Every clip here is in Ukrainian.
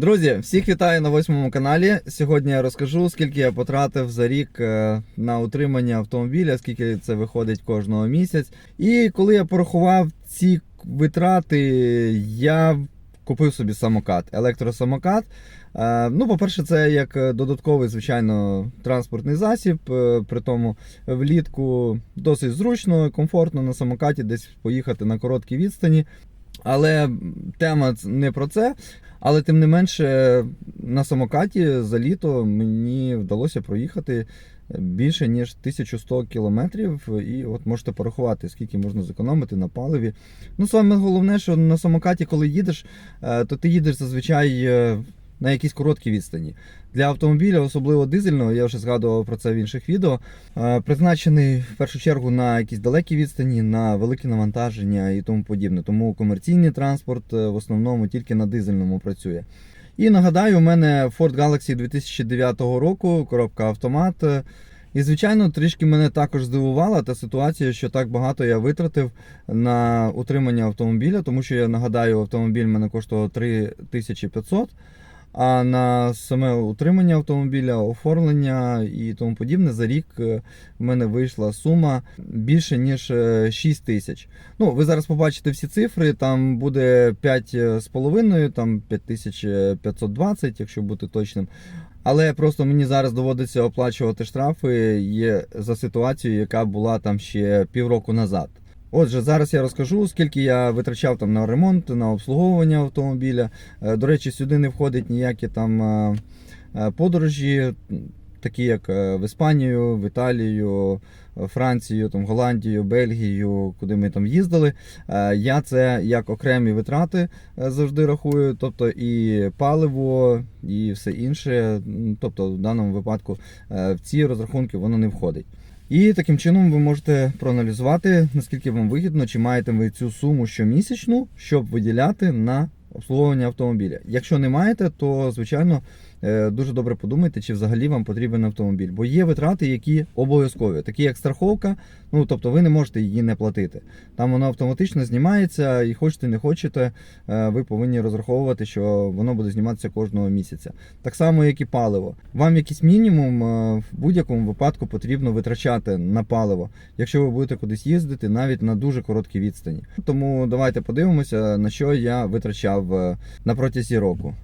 Друзі, всіх вітаю на восьмому каналі. Сьогодні я розкажу, скільки я потратив за рік е, на утримання автомобіля, скільки це виходить кожного місяць. І коли я порахував ці витрати, я купив собі самокат, електросамокат. Е, Ну, по-перше, це як додатковий, звичайно, транспортний засіб. Е, При тому влітку досить зручно, комфортно на самокаті десь поїхати на короткі відстані. Але тема не про це. Але тим не менше, на самокаті за літо мені вдалося проїхати більше ніж 1100 кілометрів. І от можете порахувати, скільки можна зекономити на паливі. Ну, саме головне, що на самокаті, коли їдеш, е, то ти їдеш зазвичай е, на якійсь короткі відстані. Для автомобіля, особливо дизельного, я вже згадував про це в інших відео. е, Призначений в першу чергу на якісь далекі відстані, на великі навантаження і тому подібне. Тому комерційний транспорт е, в основному тільки на дизельному працює. І нагадаю, у мене Ford Galaxy 2009 року, коробка автомат. І, звичайно, трішки мене також здивувала та ситуація, що так багато я витратив на утримання автомобіля, тому що я нагадаю, автомобіль мене коштував 3500. А на саме утримання автомобіля, оформлення і тому подібне за рік е, в мене вийшла сума більше ніж 6 тисяч. Ну, ви зараз побачите всі цифри. Там буде 5,5, там 5520, якщо бути точним. Але просто мені зараз доводиться оплачувати штрафи є за ситуацію, яка була там ще півроку назад. Отже, зараз я розкажу, скільки я витрачав там на ремонт, на обслуговування автомобіля. Е, До речі, сюди не входять ніякі там е, е, подорожі, такі як в Іспанію, в Італію, Францію, там, Голландію, Бельгію, куди ми там їздили. Я це як окремі витрати завжди рахую, тобто і паливо, і все інше. Тобто, в даному випадку в ці розрахунки воно не входить. І таким чином ви можете проаналізувати, наскільки вам вигідно, чи маєте ви цю суму щомісячну, щоб виділяти на обслуговування автомобіля. Якщо не маєте, то звичайно дуже добре подумайте, чи взагалі вам потрібен автомобіль. Бо є витрати, які обов'язкові, такі як страховка. Ну тобто ви не можете її не платити. Там воно автоматично знімається, і хочете, не хочете, е, ви повинні розраховувати, що воно буде зніматися кожного місяця. Так само, як і паливо. Вам якийсь мінімум е, в будь-якому випадку потрібно витрачати на паливо, якщо ви будете кудись їздити, навіть на дуже короткі відстані. Тому давайте подивимося, на що я витрачав е, на протязі року.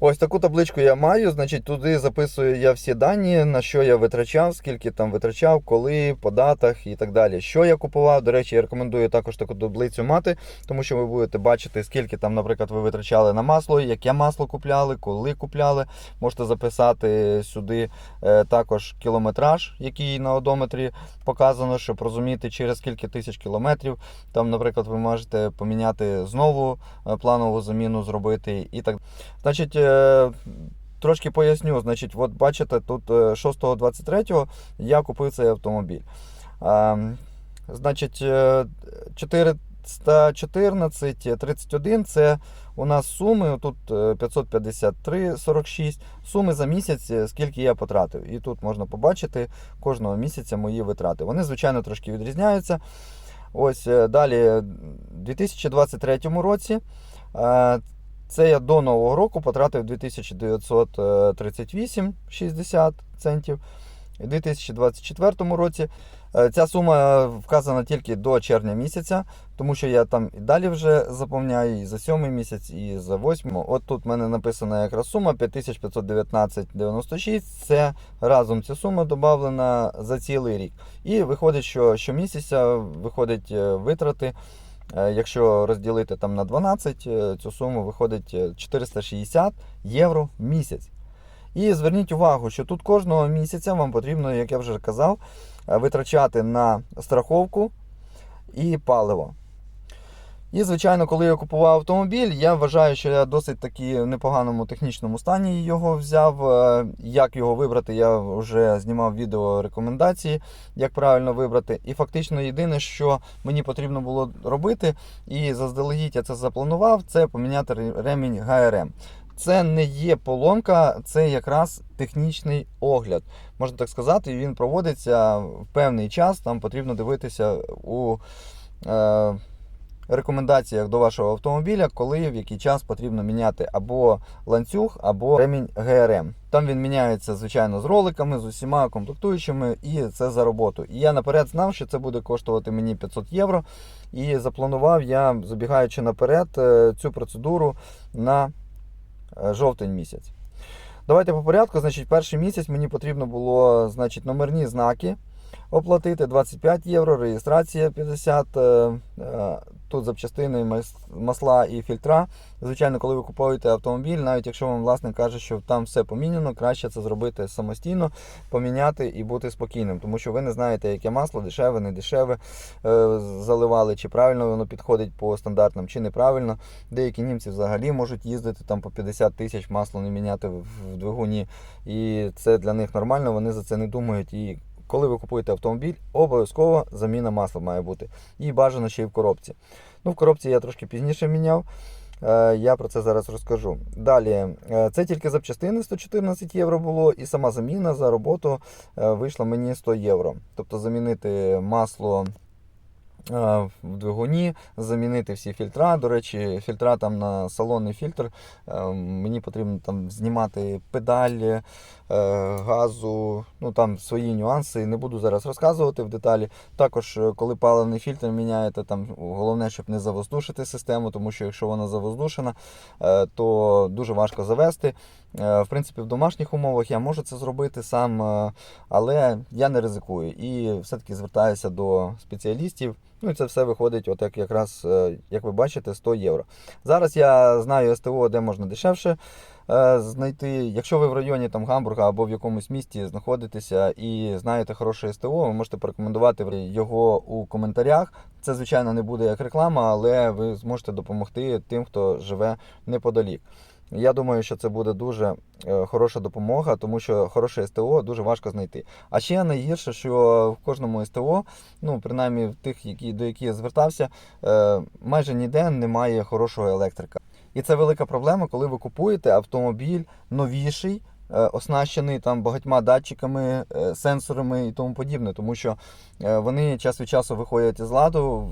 Ось таку табличку я маю, значить, туди записую я всі дані, на що я витрачав, скільки там витрачав, коли, по датах і так далі. Що я купував. До речі, я рекомендую також таку таблицю мати, тому що ви будете бачити, скільки там, наприклад, ви витрачали на масло, яке масло купляли, коли купляли. Можете записати сюди е, також кілометраж, який на одометрі показано, щоб розуміти, через скільки тисяч кілометрів. Там, наприклад, ви можете поміняти знову е, планову заміну зробити і так. Значить, е, трошки поясню. Значить, от бачите, тут е, 6.23 я купив цей автомобіль. А, Значить, е, 414, 31 це у нас суми. Тут е, 553, 46. Суми за місяць, е, скільки я потратив. І тут можна побачити кожного місяця мої витрати. Вони, звичайно, трошки відрізняються. Ось е, далі, у 2023 році. Е, це я до Нового року потратив 2938,60 центів. У 2024 році е, ця сума вказана тільки до червня місяця, тому що я там і далі вже заповняю і за 7 місяць, і за 8. От тут в мене написана якраз сума 5519,96. Це разом ця сума додана за цілий рік. І виходить, що щомісяця виходять е, витрати. Е, Якщо розділити там на 12, е, цю суму виходить е, 460 євро в місяць. І зверніть увагу, що тут кожного місяця вам потрібно, як я вже казав, е, витрачати на страховку і паливо. І, звичайно, коли я купував автомобіль, я вважаю, що я досить таки в непоганому технічному стані його взяв. Е, Як його вибрати, я вже знімав відео рекомендації, як правильно вибрати. І фактично єдине, що мені потрібно було робити, і заздалегідь я це запланував, це поміняти ремінь ГРМ. Це не є поломка, це якраз технічний огляд. Можна так сказати, він проводиться в певний час. Там потрібно дивитися у. Е, рекомендаціях до вашого автомобіля, коли в який час потрібно міняти або ланцюг, або ремінь ГРМ. Там він міняється, звичайно, з роликами, з усіма комплектуючими, і це за роботу. І я наперед знав, що це буде коштувати мені 500 євро. І запланував я, забігаючи наперед, е, цю процедуру на е, жовтень місяць. Давайте по порядку. Значить, перший місяць мені потрібно було значить, номерні знаки оплатити 25 євро, реєстрація 50, е, е, тут запчастини, масла і фільтра. Звичайно, коли ви купуєте автомобіль, навіть якщо вам власник каже, що там все поміняно, краще це зробити самостійно, поміняти і бути спокійним, тому що ви не знаєте, яке масло, дешеве, не дешеве е, заливали, чи правильно воно підходить по стандартам, чи неправильно. Деякі німці взагалі можуть їздити там по 50 тисяч масло не міняти в двигуні, і це для них нормально, вони за це не думають. І коли ви купуєте автомобіль, обов'язково заміна масла має бути. І бажано ще й в коробці. Ну, в коробці я трошки пізніше міняв. Е, Я про це зараз розкажу. Далі, е, це тільки запчастини 114 євро було, і сама заміна за роботу е, вийшла мені 100 євро. Тобто замінити масло в двигуні, замінити всі фільтра. До речі, фільтра там на салонний фільтр. е, Мені потрібно там знімати педаль е, газу, ну там свої нюанси. Не буду зараз розказувати в деталі. Також, е, коли паливний фільтр міняєте, там головне, щоб не завоздушити систему, тому що якщо вона завоздушена, е, то дуже важко завести. Е, В принципі, в домашніх умовах я можу це зробити сам, е, але я не ризикую і все-таки звертаюся до спеціалістів. Ну і це все виходить, от як якраз, е, як ви бачите, 100 євро. Зараз я знаю СТО, де можна дешевше е, знайти. Якщо ви в районі там Гамбурга або в якомусь місті знаходитеся і знаєте хороше СТО, ви можете порекомендувати його у коментарях. Це, звичайно, не буде як реклама, але ви зможете допомогти тим, хто живе неподалік. Я думаю, що це буде дуже е, хороша допомога, тому що хороше СТО дуже важко знайти. А ще найгірше, що в кожному СТО, ну принаймні в тих, які, до яких я звертався, е, майже ніде немає хорошого електрика. І це велика проблема, коли ви купуєте автомобіль новіший, е, оснащений там багатьма датчиками, сенсорами і тому подібне, тому що вони час від часу виходять із ладу,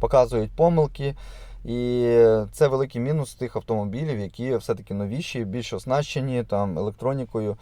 показують помилки. І це великий мінус тих автомобілів, які все-таки новіші, більш оснащені там, електронікою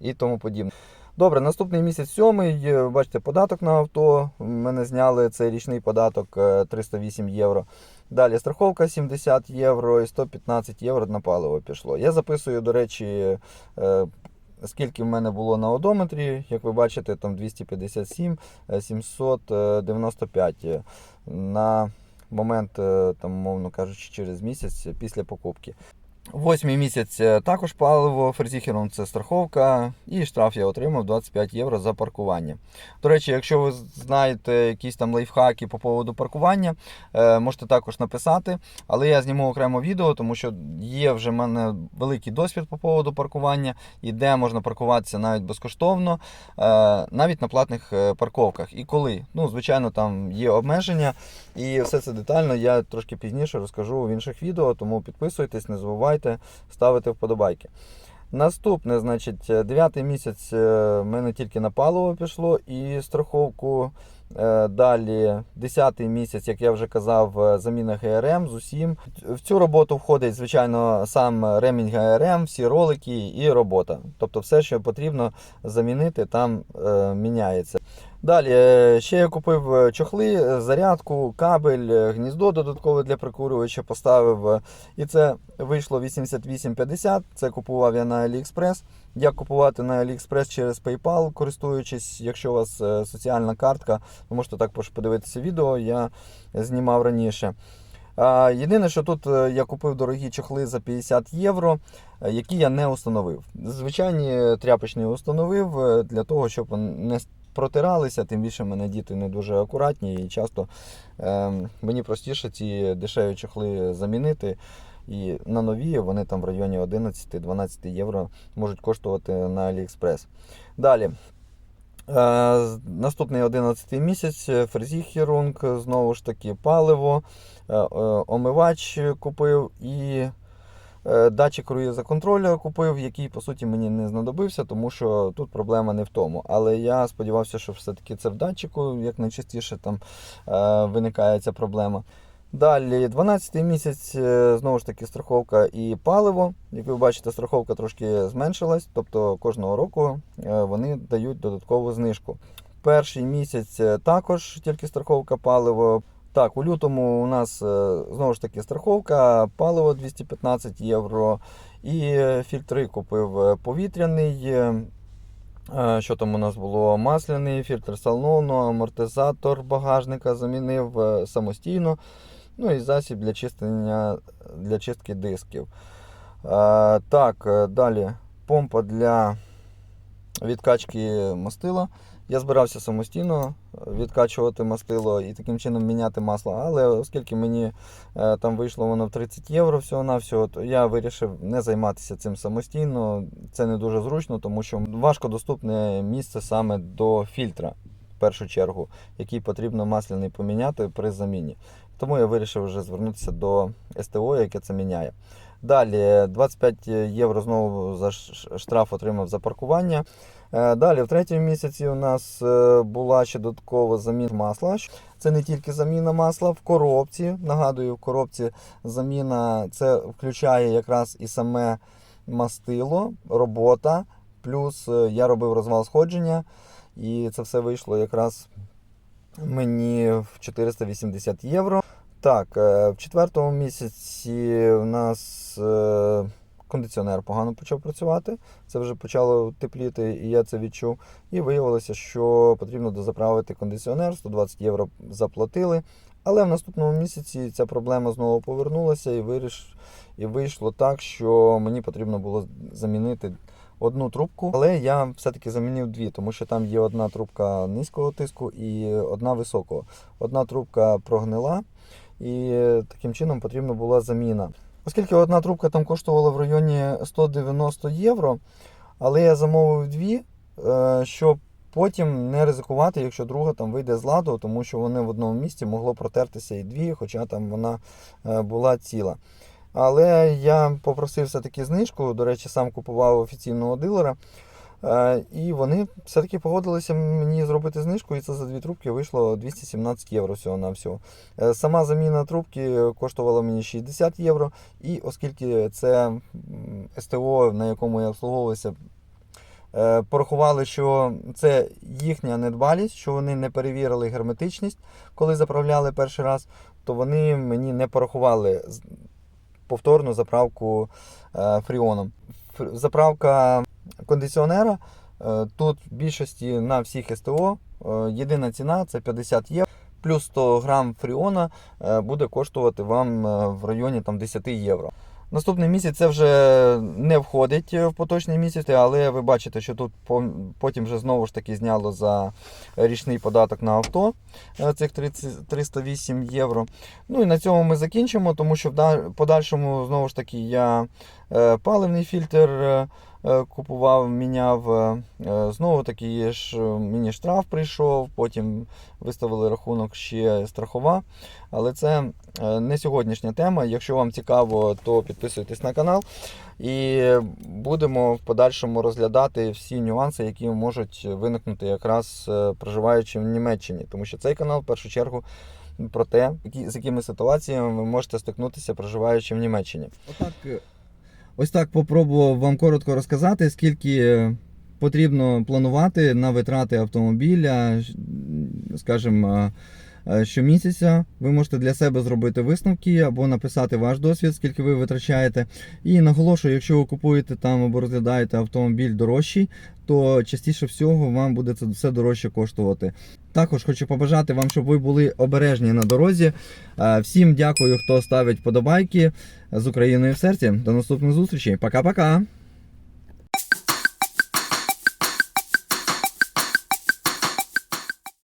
і тому подібне. Добре, наступний місяць сьомий. е, Бачите, податок на авто. Мене зняли цей річний податок е, 308 євро. Далі страховка 70 євро і 115 євро на паливо пішло. Я записую, до речі, е, скільки в мене було на одометрі. Як ви бачите, там 257, е, 795 е, на момент, е, там, мовно кажучи, через місяць після покупки. Восьмий місяць е, також паливо ферзіхером це страховка, і штраф я отримав 25 євро за паркування. До речі, якщо ви знаєте якісь там лайфхаки по поводу паркування, е, можете також написати. Але я зніму окремо відео, тому що є вже в мене великий досвід по поводу паркування, і де можна паркуватися навіть безкоштовно, е, навіть на платних парковках. І коли, ну, звичайно, там є обмеження, і все це детально я трошки пізніше розкажу в інших відео, тому підписуйтесь, не забувайте ставити вподобайки. Наступне, значить, 9 місяць е, в мене тільки на паливо пішло і страховку. Е, Далі 10 місяць, як я вже казав, е, заміна ГРМ з усім. В цю роботу входить, звичайно, сам ремінь ГРМ, всі ролики і робота. Тобто все, що потрібно замінити, там е, міняється. Далі е, ще я купив е, чохли, е, зарядку, кабель, гніздо додаткове для прикурювача поставив. І це вийшло 88,50. Це купував я на AliExpress. Як купувати на AliExpress через PayPal, користуючись, якщо у вас соціальна картка, ви можете також подивитися відео, я знімав раніше. Єдине, що тут я купив дорогі чохли за 50 євро, які я не установив. Звичайні тряпочні установив для того, щоб не протиралися, тим більше мене діти не дуже акуратні і часто е, мені простіше ці дешеві чохли замінити. І на нові вони там в районі 11-12 євро можуть коштувати на AliExpress. Далі. Е, наступний 11 місяць фрезіхерунг, знову ж таки паливо, е, е, омивач купив і е, датчик круїза контролю купив, який по суті мені не знадобився, тому що тут проблема не в тому. Але я сподівався, що все-таки це в датчику, як найчастіше там е, виникає ця проблема. Далі 12 місяць, е, знову ж таки, страховка і паливо. Як ви бачите, страховка трошки зменшилась, тобто кожного року е, вони дають додаткову знижку. Перший місяць е, також тільки страховка паливо. Так, у лютому у нас е, знову ж таки страховка, паливо 215 євро. І фільтри купив е, повітряний. е, Що там у нас було? Масляний, фільтр салону, амортизатор багажника замінив самостійно. Ну і засіб для чистення для чистки дисків. Так, далі помпа для відкачки мастила. Я збирався самостійно відкачувати мастило і таким чином міняти масло. Але оскільки мені е, там вийшло воно в 30 євро всього-навсього, то я вирішив не займатися цим самостійно. Це не дуже зручно, тому що важко доступне місце саме до фільтра, в першу чергу, який потрібно масляний поміняти при заміні. Тому я вирішив вже звернутися до СТО, яке це міняє. Далі 25 євро знову за штраф отримав за паркування. Е, Далі, в третьому місяці у нас е, була ще додаткова заміна масла. Це не тільки заміна масла в коробці. Нагадую, в коробці заміна це включає якраз і саме мастило, робота. Плюс е, я робив розвал сходження, і це все вийшло якраз мені в 480 євро. Так, е, в четвертому місяці у нас е, кондиціонер погано почав працювати. Це вже почало тепліти, і я це відчув. І виявилося, що потрібно дозаправити кондиціонер, 120 євро заплатили. Але в наступному місяці ця проблема знову повернулася і, виріш... і вийшло так, що мені потрібно було замінити одну трубку. Але я все-таки замінив дві, тому що там є одна трубка низького тиску і одна високого. Одна трубка прогнила, і таким чином потрібна була заміна. Оскільки одна трубка там коштувала в районі 190 євро, але я замовив дві, е, щоб потім не ризикувати, якщо друга там вийде з ладу, тому що вони в одному місці могло протертися і дві, хоча там вона е, була ціла. Але я попросив все-таки знижку, до речі, сам купував офіційного дилера. Е, І вони все-таки погодилися мені зробити знижку, і це за дві трубки вийшло 217 євро всього на всього. Е, Сама заміна трубки коштувала мені 60 євро. І оскільки це СТО, на якому я обслуговувався, е, порахували, що це їхня недбалість, що вони не перевірили герметичність, коли заправляли перший раз, то вони мені не порахували повторну заправку фріоном. Заправка кондиціонера е, тут в більшості на всіх СТО е, єдина ціна це 50 євро. Плюс 100 грам фріона е, буде коштувати вам в районі там, 10 євро. Наступний місяць це вже не входить в поточний місяць, але ви бачите, що тут потім вже знову ж таки зняло за річний податок на авто цих 30, 308 євро. Ну і на цьому ми закінчимо, тому що в подальшому знову ж таки я паливний фільтр купував, міняв. е, е, Знову таки ж е, мені штраф прийшов, потім виставили рахунок ще страхова. Але це е, не сьогоднішня тема. Якщо вам цікаво, то підписуйтесь на канал і будемо в подальшому розглядати всі нюанси, які можуть виникнути якраз е, проживаючи в Німеччині. Тому що цей канал в першу чергу про те, з якими ситуаціями ви можете стикнутися, проживаючи в Німеччині. Отак, е, ось так попробував вам коротко розказати, скільки е, потрібно планувати на витрати автомобіля, скажімо, е, щомісяця. Ви можете для себе зробити висновки або написати ваш досвід, скільки ви витрачаєте. І наголошую, якщо ви купуєте там або розглядаєте автомобіль дорожчий, то частіше всього вам буде це все дорожче коштувати. Також хочу побажати вам, щоб ви були обережні на дорозі. Е, Всім дякую, хто ставить подобайки з Україною в серці. До наступних зустрічей. Пока-пока.